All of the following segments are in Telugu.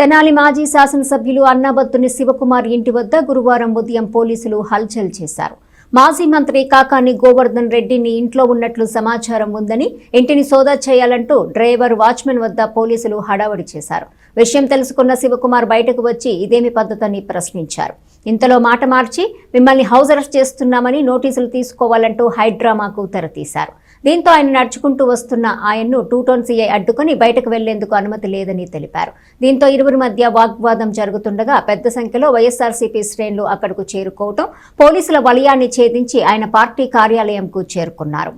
తెనాలి మాజీ శాసనసభ్యులు అన్నాబత్తుని శివకుమార్ ఇంటి వద్ద గురువారం ఉదయం పోలీసులు హల్చల్ చేశారు. మాజీ మంత్రి కాకాని గోవర్ధన్ రెడ్డిని ఇంట్లో ఉన్నట్లు సమాచారం ఉందని ఇంటిని సోదా చేయాలంటూ డ్రైవర్ వాచ్మెన్ వద్ద పోలీసులు హడావడి చేశారు. విషయం తెలుసుకున్న శివకుమార్ బయటకు వచ్చి ఇదేమి పద్ధతని ప్రశ్నించారు. ఇంతలో మాట మార్చి మిమ్మల్ని హౌస్ అరెస్ట్ చేస్తున్నామని నోటీసులు తీసుకోవాలంటూ హైడ్రామాకు తెరతీశారు. దీంతో ఆయన నడుచుకుంటూ వస్తున్న ఆయన్ను టూటోన్ సీఐ అడ్డుకుని బయటకు వెళ్ళేందుకు అనుమతి లేదని తెలిపారు. దీంతో ఇరువురి మధ్య వాగ్వాదం జరుగుతుండగా పెద్ద సంఖ్యలో వైఎస్ఆర్సీపీ శ్రేణులు అక్కడకు చేరుకోవటం పోలీసుల వలయాన్ని ఛేదించి ఆయన పార్టీ కార్యాలయంకు చేరుకున్నారు.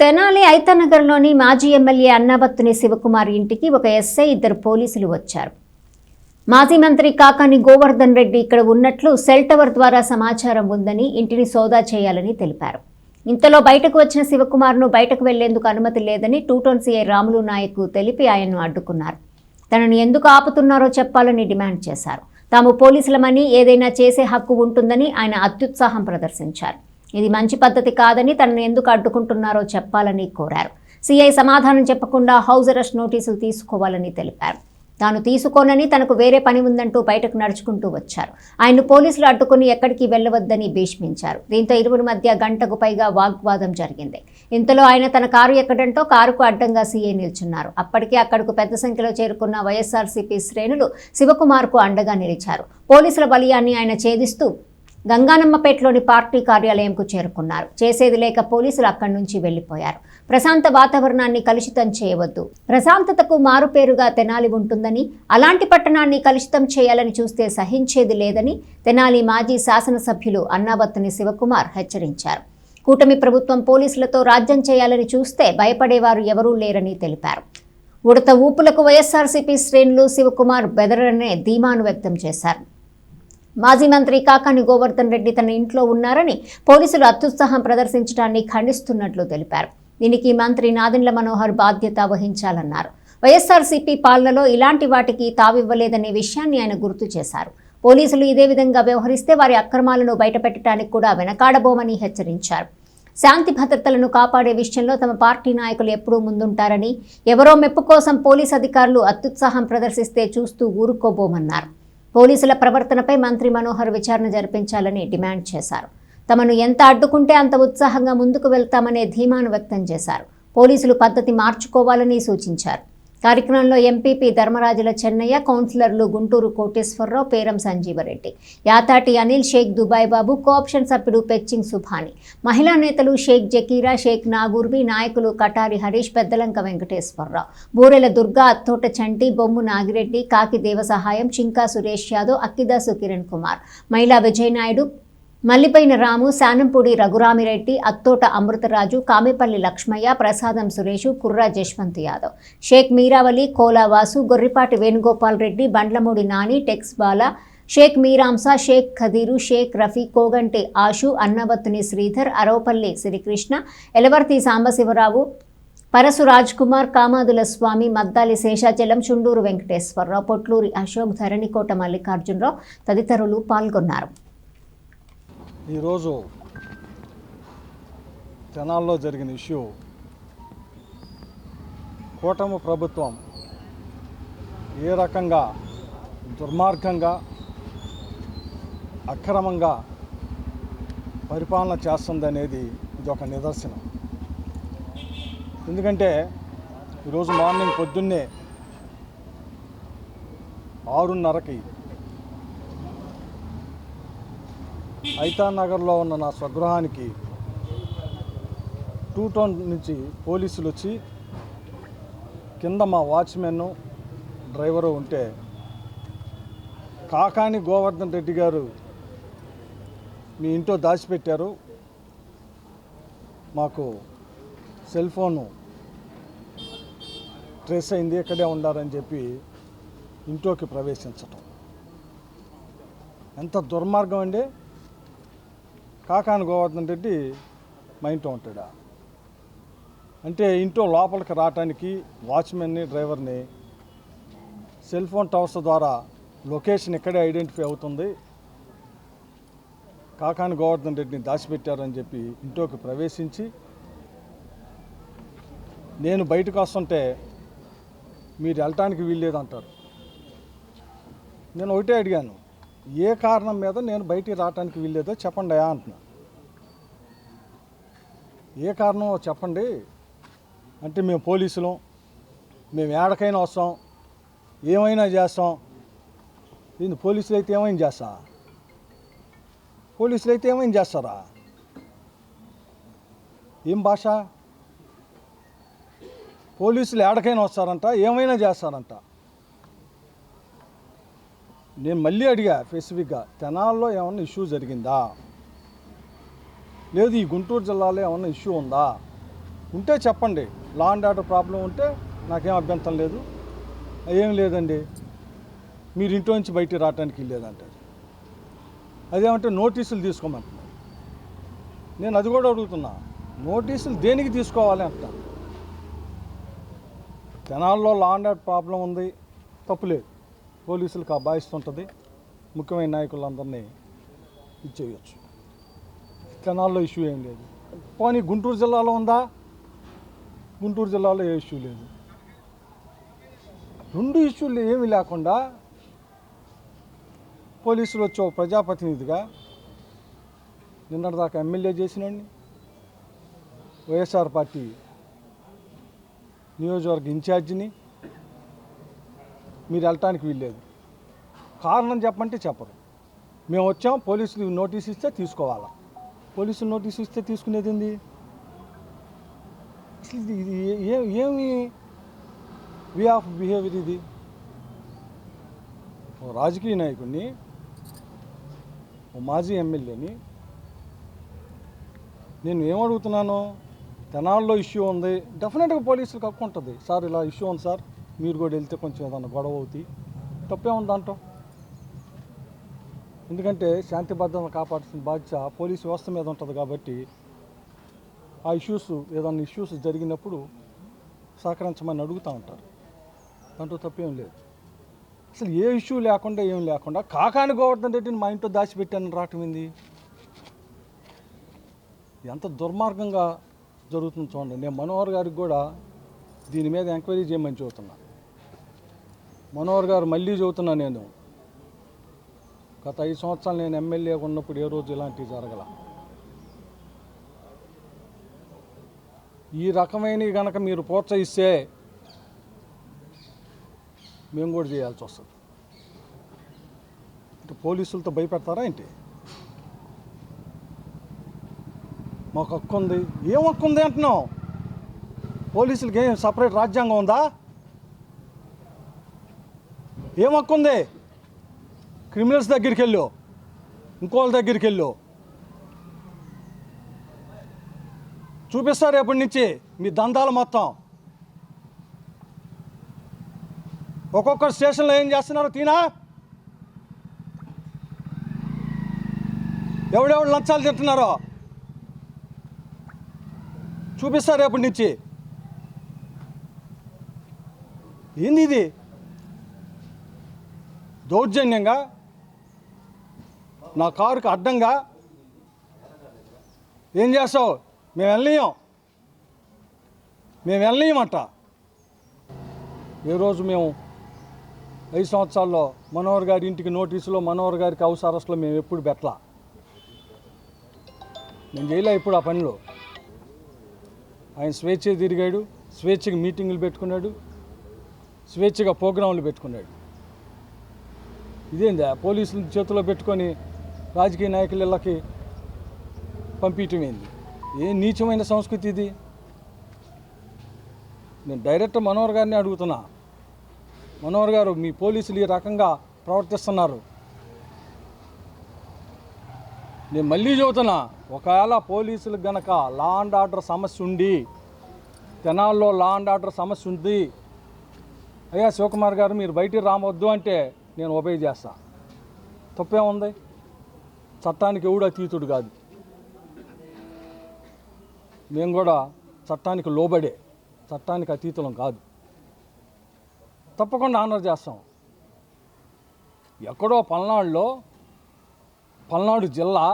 తెనాలి ఐతనగర్లోని మాజీ ఎమ్మెల్యే అన్నాబత్తుని శివకుమార్ ఇంటికి ఒక ఎస్ఐ ఇద్దరు పోలీసులు వచ్చారు. మాజీ మంత్రి కాకాని గోవర్ధన్ రెడ్డి ఇక్కడ ఉన్నట్లు సెల్ టవర్ ద్వారా సమాచారం ఉందని ఇంటిని సోదా చేయాలని తెలిపారు. ఇంతలో బయటకు వచ్చిన శివకుమార్ను బయటకు వెళ్ళేందుకు అనుమతి లేదని టూటోన్ సీఐ రాములు నాయక్ తెలిపి ఆయన్ను అడ్డుకున్నారు. తనను ఎందుకు ఆపుతున్నారో చెప్పాలని డిమాండ్ చేశారు. తాము పోలీసులమని ఏదైనా చేసే హక్కు ఉంటుందని ఆయన అత్యుత్సాహం ప్రదర్శించారు. ఇది మంచి పద్ధతి కాదని తనను ఎందుకు అడ్డుకుంటున్నారో చెప్పాలని కోరారు. సీఐ సమాధానం చెప్పకుండా హౌస్ అరెస్ట్ నోటీసులు తీసుకోవాలని తెలిపారు. తాను తీసుకోనని తనకు వేరే పని ఉందంటూ బయటకు నడుచుకుంటూ వచ్చారు. ఆయన్ను పోలీసులు అడ్డుకుని ఎక్కడికి వెళ్ళవద్దని భీష్మించారు. దీంతో ఇరువురి మధ్య గంటకు పైగా వాగ్వాదం జరిగింది. ఇంతలో ఆయన తన కారు ఎక్కడంతో కారుకు అడ్డంగా సీఏ నిల్చున్నారు. అప్పటికే అక్కడకు పెద్ద సంఖ్యలో చేరుకున్న వైఎస్ఆర్సీపీ శ్రేణులు శివకుమార్కు అండగా నిలిచారు. పోలీసుల బలియాన్ని ఆయన ఛేదిస్తూ గంగానమ్మపేటలోని పార్టీ కార్యాలయంకు చేరుకున్నారు. చేసేది లేక పోలీసులు అక్కడి నుంచి వెళ్ళిపోయారు ప్రశాంత వాతావరణాన్ని కలుషితం చేయవద్దు. ప్రశాంతతకు మారుపేరుగా తెనాలి ఉంటుందని అలాంటి పట్టణాన్ని కలుషితం చేయాలని చూస్తే సహించేది లేదని తెనాలి మాజీ శాసనసభ్యులు అన్నాబత్తుని శివకుమార్ హెచ్చరించారు. కూటమి ప్రభుత్వం పోలీసులతో రాజ్యం చేయాలని చూస్తే భయపడేవారు ఎవరూ లేరని తెలిపారు. ఉడత ఊపులకు వైఎస్ఆర్సీపీ శ్రేణులు శివకుమార్ బెదరనే ధీమాను వ్యక్తం చేశారు. మాజీ మంత్రి కాకాని గోవర్ధన్ రెడ్డి తన ఇంట్లో ఉన్నారని పోలీసులు అత్యుత్సాహం ప్రదర్శించడాన్ని ఖండిస్తున్నట్లు తెలిపారు. దీనికి మంత్రి నాదెండ్ల మనోహర్ బాధ్యత వహించాలన్నారు. వైఎస్ఆర్సీపీ పాలనలో ఇలాంటి వాటికి తావివ్వలేదనే విషయాన్ని ఆయన గుర్తు చేశారు. పోలీసులు ఇదే విధంగా వ్యవహరిస్తే వారి అక్రమాలను బయటపెట్టడానికి కూడా వెనకాడబోమని హెచ్చరించారు. శాంతి భద్రతలను కాపాడే విషయంలో తమ పార్టీ నాయకులు ఎప్పుడూ ముందుంటారని ఎవరో మెప్పు కోసం పోలీస్ అధికారులు అత్యుత్సాహం ప్రదర్శిస్తే చూస్తూ ఊరుకోబోమన్నారు. పోలీసుల ప్రవర్తనపై మంత్రి మనోహర్ విచారణ జరిపించాలని డిమాండ్ చేశారు. తమను ఎంత అడ్డుకుంటే అంత ఉత్సాహంగా ముందుకు వెళ్తామనే ధీమాను వ్యక్తం చేశారు. పోలీసులు పద్ధతి మార్చుకోవాలని సూచించారు. కార్యక్రమంలో ఎంపీపీ ధర్మరాజుల చెన్నయ్య కౌన్సిలర్లు గుంటూరు కోటేశ్వరరావు పేరం సంజీవరెడ్డి. యాతాటి అనిల్ షేక్ దుబాయ్ బాబు కోఆప్షన్ సభ్యుడు పెచ్చింగ్ సుభాని. మహిళా నేతలు షేక్ జకీరా షేక్ నాగూర్బి నాయకులు కటారి హరీష్ పెద్దలంక వెంకటేశ్వరరావు. బూరెల దుర్గా అత్తోట చంటి బొమ్ము నాగిరెడ్డి కాకి దేవసహాయం చింకా సురేష్ యాదవ్ అక్కిదాసు కిరణ్ కుమార్. మహిళా విజయనాయుడు మల్లిపైన రాము శానంపూడి రఘురామిరెడ్డి అత్తోట అమృతరాజు కామెపల్లి లక్ష్మయ్య ప్రసాదం సురేషు కుర్రా జశ్వంత్ యాదవ్. షేక్ మీరావలి కోలావాసు గొర్రిపాటి వేణుగోపాల్ రెడ్డి బండ్లమూడి నాని టెక్స్ బాలా షేక్ మీరాంసా షేక్ ఖదీరు షేక్ రఫీ కోగంటి ఆషు అన్నవత్తుని శ్రీధర్ అరవపల్లి శ్రీకృష్ణ ఎలవర్తి సాంబశివరావు పరసు రాజ్ కుమార్ కామాదుల స్వామి మద్దాలి శేషాచలం చుండూరు వెంకటేశ్వరరావు పొట్లూరి అశోక్ ధరణికోట మల్లికార్జునరావు తదితరులు పాల్గొన్నారు. ఈరోజు తెనాల్లో జరిగిన ఇష్యూ. కూటమి ప్రభుత్వం ఏ రకంగా దుర్మార్గంగా అక్రమంగా పరిపాలన చేస్తుందనేది ఇది ఒక నిదర్శనం. ఎందుకంటే ఈరోజు మార్నింగ్ పొద్దున్నే ఆరున్నరకి ఐతానగర్లో ఉన్న నా స్వగృహానికి టూ టౌన్ నుంచి పోలీసులు వచ్చి కింద మా వాచ్మెన్ డ్రైవరు ఉంటే కాకాని గోవర్ధన్ రెడ్డి గారు మీ ఇంట్లో దాచిపెట్టారు. మాకు సెల్ ఫోను ట్రేస్ అయింది ఇక్కడే ఉండాలని చెప్పి ఇంట్లోకి ప్రవేశించటం. ఎంత దుర్మార్గం అండి. కాకాని గోవర్ధన్ రెడ్డి మా ఇంట్లో ఉంటాడా? అంటే ఇంట్లో లోపలికి రావటానికి వాచ్మెన్ని డ్రైవర్ని సెల్ ఫోన్ టవర్స్ ద్వారా లొకేషన్ ఇక్కడే ఐడెంటిఫై అవుతుంది. కాకాని గోవర్ధన్ రెడ్డిని దాచిపెట్టారని చెప్పి ఇంట్లోకి ప్రవేశించి నేను బయటకు వస్తుంటే మీరు వెళ్ళటానికి వీల్లేదు అంటారు నేను ఒకటే అడిగాను ఏ కారణం మీద నేను బయటికి రావటానికి వీల్లేదో చెప్పండి అయ్యా అంటున్నా. ఏ కారణం చెప్పండి. అంటే మేము పోలీసులం మేము ఏడకైనా వస్తాం ఏమైనా చేస్తాం. ఏంది పోలీసులు అయితే ఏమైనా చేస్తా పోలీసులు అయితే ఏమైనా చేస్తారా? ఏం భాష? పోలీసులు ఏడకైనా వస్తారంట ఏమైనా చేస్తారంట. నేను మళ్ళీ అడిగా స్పెసిఫిక్గా తెనాల్లో ఏమన్నా ఇష్యూ జరిగిందా? లేదు ఈ గుంటూరు జిల్లాలో ఏమన్నా ఇష్యూ ఉందా? ఉంటే చెప్పండి. లా అండ్ ఆర్డర్ ప్రాబ్లం ఉంటే నాకేం అభ్యంతరం లేదు. ఏం లేదండి. మీరు ఇంట్లో నుంచి బయటికి రావడానికి లేదంటారు. అదేమంటే నోటీసులు తీసుకోమంటున్నారు. నేను అది కూడా అడుగుతున్నా. నోటీసులు దేనికి తీసుకోవాలి అంటున్నాను తెనాల్లో లా అండ్ ఆర్డర్ ప్రాబ్లం ఉంది. తప్పులేదు పోలీసులకు అబాయిస్తుంటుంది ముఖ్యమైన నాయకులందరినీ ఇచ్చేయచ్చు తెనాల్లో ఇష్యూ ఏం లేదు. పోనీ గుంటూరు జిల్లాలో ఉందా? గుంటూరు జిల్లాలో ఏ ఇష్యూ లేదు. రెండు ఇష్యూలు ఏమీ లేకుండా పోలీసులు వచ్చి ఒక ప్రజాప్రతినిధిగా నిన్నటిదాకా ఎమ్మెల్యే చేసినండి వైఎస్ఆర్ పార్టీ నియోజకవర్గ ఇన్ఛార్జిని మీరు వెళ్ళటానికి వీల్లేదు. కారణం చెప్పంటే చెప్పరు. మేము వచ్చాం పోలీసులు నోటీస్ ఇస్తే తీసుకోవాలా? పోలీసులు నోటీస్ ఇస్తే తీసుకునేది ఏంది? అసలు ఇది ఏ- ఏమి వే ఆఫ్ బిహేవియర్ ఇది? ఓ రాజకీయ నాయకుడిని ఓ మాజీ ఎమ్మెల్యేని నేను ఏమడుగుతున్నాను? తెనాల్లో ఇష్యూ ఉంది. డెఫినెట్గా పోలీసులు కక్కుంటుంది సార్ ఇలా ఇష్యూ ఉంది సార్. మీరు కూడా వెళ్తే కొంచెం ఏదన్నా గొడవ అవుతాయి. తప్పేముంది ఉంది దాంట్లో ఎందుకంటే శాంతి భద్రతను కాపాడాల్సిన బాధ్యత పోలీసు వ్యవస్థ మీద ఉంటుంది కాబట్టి ఆ ఇష్యూస్ ఏదన్నా ఇష్యూస్ జరిగినప్పుడు సహకరించమని అడుగుతూ ఉంటారు. దాంట్లో తప్పేం లేదు. అసలు ఏ ఇష్యూ లేకుండా ఏం లేకుండా కాకాని గోవర్ధన్ రెడ్డిని మా ఇంట్లో దాచిపెట్టాను రావటం ఏంది? ఎంత దుర్మార్గంగా జరుగుతుంది చూడండి. నేను మనోహర్ గారికి కూడా దీని మీద ఎంక్వైరీ చేయమని చూస్తున్నాను మనోహర్ గారు మళ్ళీ చెబుతున్నా నేను. గత ఐదు సంవత్సరాలు నేను ఎమ్మెల్యేగా ఉన్నప్పుడు ఏ రోజు ఇలాంటివి జరగల? ఈ రకమైనవి కనుక మీరు ప్రోత్సహిస్తే మేము కూడా చేయాల్సి వస్తుంది. అంటే పోలీసులతో భయపెడతారా ఏంటి? మాకు హక్కు ఉంది ఏం హక్కు ఉంది అంటున్నావు? పోలీసులకి ఏం సపరేట్ రాజ్యాంగం ఉందా? ఏం హక్కు ఉంది? క్రిమినల్స్ దగ్గరికి వెళ్ళు. ఇంకోళ్ళ దగ్గరికి వెళ్ళు. చూపిస్తారు రేపటి నుంచి మీ దందాలు మొత్తం. ఒక్కొక్క స్టేషన్లో ఏం చేస్తున్నారు తీనా? ఎవడెవడు లంచాలు తింటున్నారో? చూపిస్తారు రేపటి నుంచి. ఏంది ఇది? దౌర్జన్యంగా నా కారుకి అడ్డంగా ఏం చేస్తావు? మేము వెళ్ళనీయం. మేము వెళ్ళనీయమంట. ఈరోజు మేము ఐదు సంవత్సరాల్లో మనోహర్ గారి ఇంటికి నోటీసులో మనోహర్ గారికి హౌస్ అరెస్ట్లో మేము ఎప్పుడు పెట్టలా? నేను చేయలే ఇప్పుడు ఆ పనిలో. ఆయన స్వేచ్ఛ తిరిగాడు స్వేచ్ఛగా మీటింగులు పెట్టుకున్నాడు స్వేచ్ఛగా ప్రోగ్రాంలు పెట్టుకున్నాడు. ఇదేందా? పోలీసులు చేతిలో పెట్టుకొని రాజకీయ నాయకుల ఇళ్ళకి పంపించడం ఏంది? ఏ నీచమైన సంస్కృతి ఇది? నేను డైరెక్ట్ మనోహర్ గారిని అడుగుతున్నా. మనోహర్ గారు మీ పోలీసులు ఈ రకంగా ప్రవర్తిస్తున్నారు. నేను మళ్ళీ చెబుతున్నా ఒకవేళ పోలీసులకు గనక లా అండ్ ఆర్డర్ సమస్య ఉండి తెనాల్లో లా అండ్ ఆర్డర్ సమస్య ఉంది అయ్యా శివకుమార్ గారు మీరు బయటికి రావద్దు అంటే నేను ఒబే చేస్తా. తప్పేముంది? చట్టానికి ఎవడు అతీతుడు కాదు. మేము కూడా చట్టానికి లోబడే చట్టానికి అతీతులం కాదు. తప్పకుండా ఆనర్ చేస్తాం. ఎక్కడో పల్నాడులో పల్నాడు జిల్లా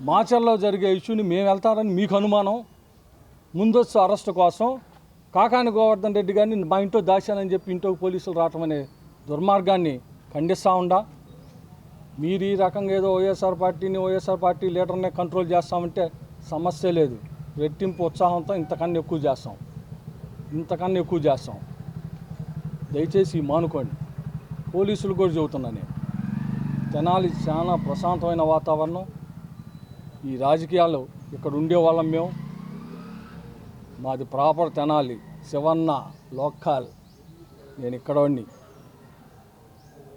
మాచర్లో జరిగే ఇష్యూని మేము వెళ్తారని మీకు అనుమానం. ముందస్తు అరెస్ట్ కోసం కాకాని గోవర్ధన్ రెడ్డి గారిని మా ఇంట్లో దాచానని చెప్పి ఇంట్లోకి పోలీసులు రావటం అనే దుర్మార్గాన్ని ఖండిస్తూ ఉండా. మీరు ఈ రకంగా ఏదో వైఎస్ఆర్ పార్టీని వైఎస్ఆర్ పార్టీ లీడర్నే కంట్రోల్ చేస్తామంటే సమస్య లేదు. రెట్టింపు ఉత్సాహంతో ఇంతకన్నా ఎక్కువ చేస్తాం. ఇంతకన్నా ఎక్కువ చేస్తాం. దయచేసి మానుకోండి. పోలీసులు కూడా చెబుతున్నా నేను. తెనాలి చాలా ప్రశాంతమైన వాతావరణం. ఈ రాజకీయాలు ఇక్కడ ఉండే వాళ్ళం మేము. మాది ప్రాపర్ తెనాలి. శివన్న లోకల్. నేను ఇక్కడ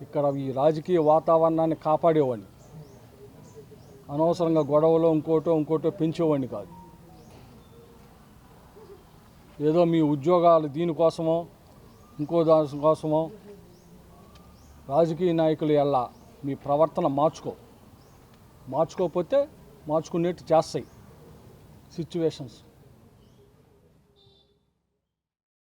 ఇక్కడ ఈ రాజకీయ వాతావరణాన్ని కాపాడేవాడిని. అనవసరంగా గొడవలో ఇంకోటో ఇంకోటో పెంచేవాడిని కాదు. ఏదో మీ ఉద్యోగాలు దీనికోసమో ఇంకో దానికోసమో రాజకీయ నాయకులు ఎలా మీ ప్రవర్తన మార్చుకో. మార్చుకోకపోతే మార్చుకునేట్టు చేస్తాయి. సిచ్యువేషన్స్